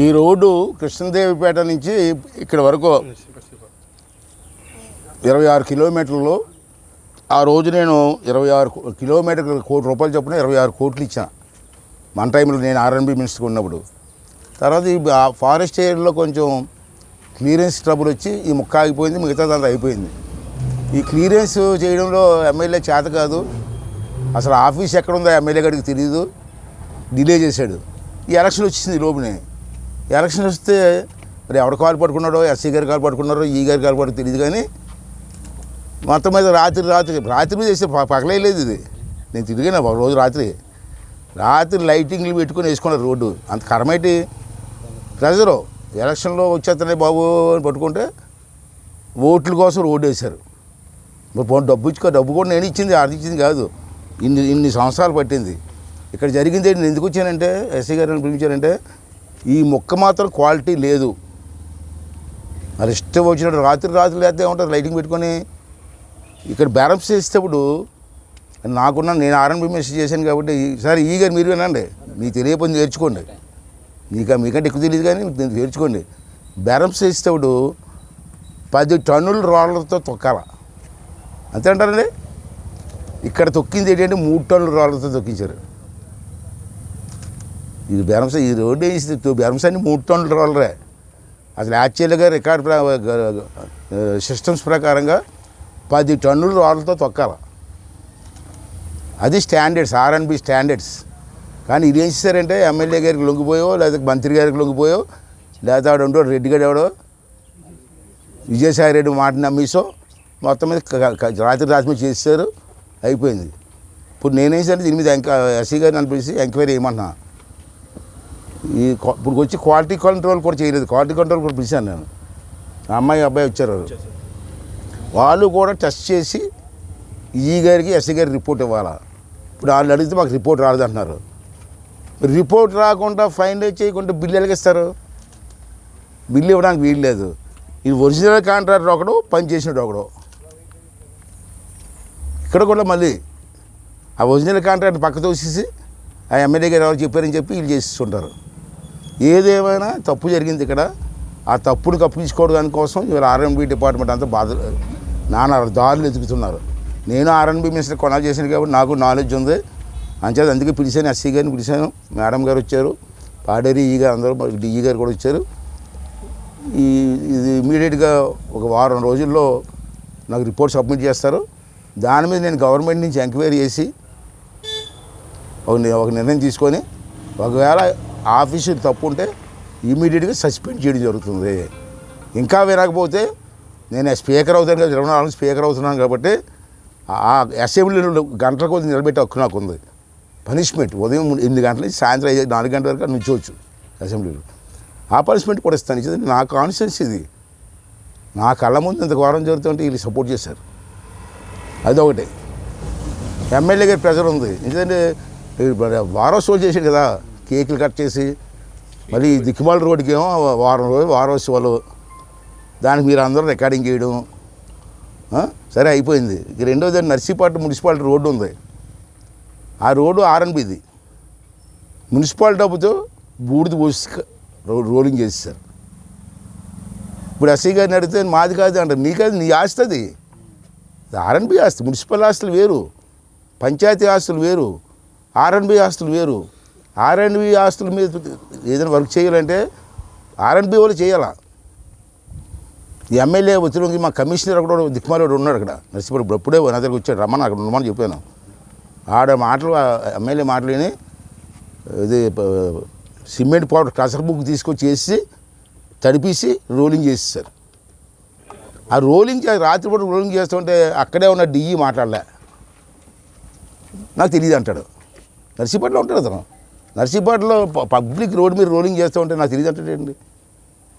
ఈ రోడ్డు కృష్ణదేవిపేట నుంచి ఇక్కడ వరకు ఇరవై ఆరు కిలోమీటర్లు. ఆ రోజు నేను ఇరవై ఆరు కిలోమీటర్లు కోటి రూపాయలు చొప్పున ఇరవై ఆరు కోట్లు ఇచ్చాను. మన టైంలో నేను ఆర్ఎన్బి మినిస్టర్ ఉన్నప్పుడు. తర్వాత ఈ ఫారెస్ట్ ఏరియాలో కొంచెం క్లియరెన్స్ ట్రబుల్ వచ్చి ఈ ముక్క ఆగిపోయింది మిగతా దాంతో అయిపోయింది. ఈ క్లియరెన్స్ చేయడంలో ఎమ్మెల్యే చేత కాదు. అసలు ఆఫీస్ ఎక్కడ ఉందో ఎమ్మెల్యే గారికి తెలియదు డిలే చేశాడు. ఈ ఎలక్షన్ వచ్చింది ఈ లోపునే. ఎలక్షన్ వస్తే మరి ఎవరు కాలు పట్టుకున్నాడో ఎస్సీ గారు కాలు పట్టుకున్నారో ఈ గారి కాలు పట్టుకు తెలియదు కానీ మొత్తం మీద రాత్రి రాత్రి రాత్రి మీద వేస్తే ప- ఇది. నేను తిరిగిన ఒక రోజు రాత్రి. రాత్రి లైటింగ్లు పెట్టుకొని వేసుకున్నారు రోడ్డు. అంత కరమేటి? ప్రెజరు ఎలక్షన్లో వచ్చేస్తున్నాయి బాబు అని పట్టుకుంటే ఓట్ల కోసం రోడ్డు వేశారు. మరి పోనీ డబ్బు ఇచ్చుకో డబ్బు కూడా నేను ఇచ్చింది ఆర్థించింది కాదు. ఇన్ని ఇన్ని సంవత్సరాలు పట్టింది. ఇక్కడ జరిగింది నేను ఎందుకు వచ్చానంటే ఎస్సీ గారిని పిలిపించారంటే ఈ మొక్క మాత్రం క్వాలిటీ లేదు. మరి ఇష్టం వచ్చినట్టు రాత్రి రాత్రి లేకపోతే ఏమంటారు లైటింగ్ పెట్టుకొని ఇక్కడ బ్యాలెన్స్ చేసేటప్పుడు నాకున్న నేను ఆర్ఎన్బి మెసేజ్ చేశాను కాబట్టి ఈసారి ఈ గారు మీరు వినండి. మీకు పని నేర్చుకోండి. మీకు మీకంటే ఎక్కువ తెలియదు కానీ నేను నేర్చుకోండి. బ్యాలెన్స్ చేసేటప్పుడు పది టన్నుల రోళ్ళతో తొక్కాల. అంతే అంటారండి? ఇక్కడ తొక్కింది ఏంటంటే మూడు టన్నుల రోళ్ళతో తొక్కించారు. ఇది బెరంస ఈ రోడ్డు వేసి బెరంసాన్ని మూడు టన్నుల రోలరే అసలు యాక్చువల్గా రికార్డ్ సిస్టమ్స్ ప్రకారంగా పది టన్నులు రోడ్లతో తొక్కాల. అది స్టాండర్డ్స్ ఆర్ఎన్బి స్టాండర్డ్స్. కానీ ఇది ఏం చేశారంటే ఎమ్మెల్యే గారికి లొంగిపోయో లేదా మంత్రి గారికి లొంగిపోయో లేదా ఆడో రెడ్డి గారు ఎవడో విజయసాయి రెడ్డి మాట నమ్మేసో మొత్తం మీద రాత్రి రాత్రి చేశారు అయిపోయింది. ఇప్పుడు నేనేం సరే దీని మీద ఎంక ఎస్సీ గారిని అనిపించి ఎంక్వైరీ చేయమంటున్నాను ఈ ఇప్పుడు వచ్చి క్వాలిటీ కంట్రోల్ కూడా చేయలేదు. క్వాలిటీ కంట్రోల్ కూడా పిలిచాను నేను. అమ్మాయి అబ్బాయి వచ్చారు. వాళ్ళు. కూడా టెస్ట్ చేసి ఈ గారికి ఎస్ఐ గారికి రిపోర్ట్ ఇవ్వాలా? ఇప్పుడు వాళ్ళు అడిగితే మాకు రిపోర్ట్ రాలేదంటున్నారు రిపోర్ట్ రాకుండా ఫైన్ చేయకుండా బిల్లు ఎలాగిస్తారు బిల్లు ఇవ్వడానికి వీలు లేదు. ఇది ఒరిజినల్ కాంట్రాక్టర్ ఒకడు పని చేసినాడు ఒకడు. ఇక్కడ కూడా మళ్ళీ ఆ ఒరిజినల్ కాంట్రాక్ట్ పక్క తోసేసి ఆ ఎమ్మెల్యే గారు ఎవరు చెప్పారని చెప్పి వీళ్ళు చేస్తుంటారు. ఏదేమైనా తప్పు జరిగింది ఇక్కడ. ఆ తప్పును కప్పించుకోవడం కోసం ఇవాళ ఆర్ఎన్బి డిపార్ట్మెంట్ అంతా బాధ నానా దారులు ఎదుగుతున్నారు. నేను ఆర్ఎన్బి మినిస్టర్ కొనాలి చేశాను కాబట్టి నాకు నాలెడ్జ్ ఉంది. అంచేది అందుకే పిలిచాను ఎస్సీ గారిని పిలిచాను. మేడం గారు వచ్చారు. పాడేరి ఈ గారు అందరూ డిఈ గారు కూడా వచ్చారు. ఈ ఇది ఇమీడియట్గా ఒక వారం రోజుల్లో నాకు రిపోర్ట్ సబ్మిట్ చేస్తారు. దాని మీద నేను గవర్నమెంట్ నుంచి ఎంక్వైరీ చేసి ఒక ఒక నిర్ణయం తీసుకొని ఒకవేళ ఆఫీసు తప్పు ఉంటే ఇమీడియట్గా సస్పెండ్ చేయడం జరుగుతుంది. ఇంకా వినకపోతే నేను స్పీకర్ అవుతాను కదా ఇరవై నాలుగు స్పీకర్ అవుతున్నాను కాబట్టి ఆ అసెంబ్లీలో గంటల కొద్ది నిలబెట్టే హక్కు నాకు ఉంది పనిష్మెంట్ ఉదయం ఎనిమిది గంటల నుంచి సాయంత్రం ఐదు నాలుగు గంటల వరకు నుంచోవచ్చు అసెంబ్లీలో. ఆ పనిష్మెంట్ కూడా ఇస్తాను. ఇది నా కాన్షియన్స్ ఇది. నా కళ్ళ ముందు ఇంత ఘోరం జరుగుతుంటే వీళ్ళు సపోర్ట్ చేశారు. అదొకటి ఎమ్మెల్యే గారి ప్రెజర్ ఉంది. ఎందుకంటే వారోత్సవాలు చేశాడు కదా. కేకులు కట్ చేసి మళ్ళీ దిక్కుమాల రోడ్డుకి ఏమో వారం రోజులు వారోత్సవాలు దానికి మీరు అందరూ రికార్డింగ్ చేయడం. సరే అయిపోయింది. ఇక రెండోది నర్సీపట్నం మున్సిపాలిటీ రోడ్డు ఉంది. ఆ రోడ్డు ఆర్ఎన్బిది మున్సిపాలిటీ డబ్బుతో బూడిద పోసి రోలింగ్ చేసేసారు. ఇప్పుడు ఎస్ఐ గారిని అడిగితే మాది కాదు అంటారు. నీ కాదు నీ ఆస్తి అది. ఆర్ఎన్బి ఆస్తి. మున్సిపల్ ఆస్తులు వేరు. పంచాయతీ ఆస్తులు వేరు. ఆర్ఎన్బి ఆస్తులు వేరు. ఆర్ఎన్బి ఆస్తుల మీద ఏదైనా వర్క్ చేయాలంటే ఆర్ఎన్బి వాళ్ళు చేయాలా? ఈ ఎమ్మెల్యే ఒత్తిడికి మా కమిషనర్ అక్కడ దిక్కుమాలోడు ఉన్నాడు అక్కడ. నర్సిపడి ఇప్పుడు అప్పుడే నా దగ్గరికి వచ్చాడు. రమ్మని అక్కడ ఉండమని చెప్పాను. ఆడ మాటలు ఎమ్మెల్యే మాటలేని ఇది సిమెంట్ పౌడర్ కసర బుక్ తీసుకొచ్చి వేసి తడిపేసి రోలింగ్ చేసేసారు. ఆ రోలింగ్ చే- రాత్రిపూట రోలింగ్ చేస్తుంటే అక్కడే ఉన్న డిఈ మాట్లాడలే. నాకు తెలియదు అంటాడు. నర్సీపట్నంలో ఉంటాడు అతను. నర్సీపట్నంలో పబ్లిక్ రోడ్ మీద రోలింగ్ చేస్తూ ఉంటే నాకు తెలియదు అంటాడండి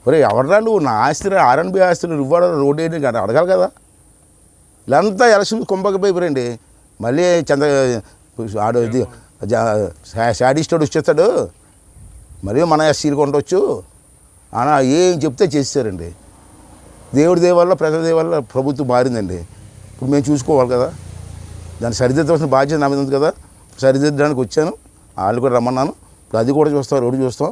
ఒరే ఎవరా నువ్వు? నా ఆస్తి ఆర్ఎన్బి ఆస్తులు ఇవ్వడం రోడ్ ఏంటి కదా అడగాలి కదా. ఇలాంతా ఎలక్షన్ కుంభకపోయిపోరండి మళ్ళీ చంద్ర ఆడు ఇది శాడిస్టోడు వచ్చేస్తాడు. మళ్ళీ మన ఎస్సీలు కొండొచ్చు అలా ఏం చెప్తే చేస్తారండి. దేవుడి దేవ ప్రజల దేవ ప్రభుత్వం మారిందండి. ఇప్పుడు మేము చూసుకోవాలి కదా. దాన్ని సరిదిద్దవలసిన బాధ్యత నా మీద ఉంది కదా. సరిదిద్దడానికి వచ్చాను. వాళ్ళు కూడా రమ్మన్నాను. ఇప్పుడు అది కూడా చూస్తాం రోడ్డు చూస్తాం.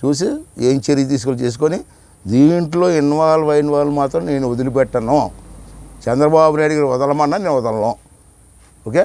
చూసి ఏం చర్య తీసుకొని చేసుకొని దీంట్లో ఇన్వాల్వ్ అయిన వాళ్ళు మాత్రం నేను వదిలిపెట్టను. చంద్రబాబు నాయుడు గారు వదలమన్నా నేను వదలను. ఓకే?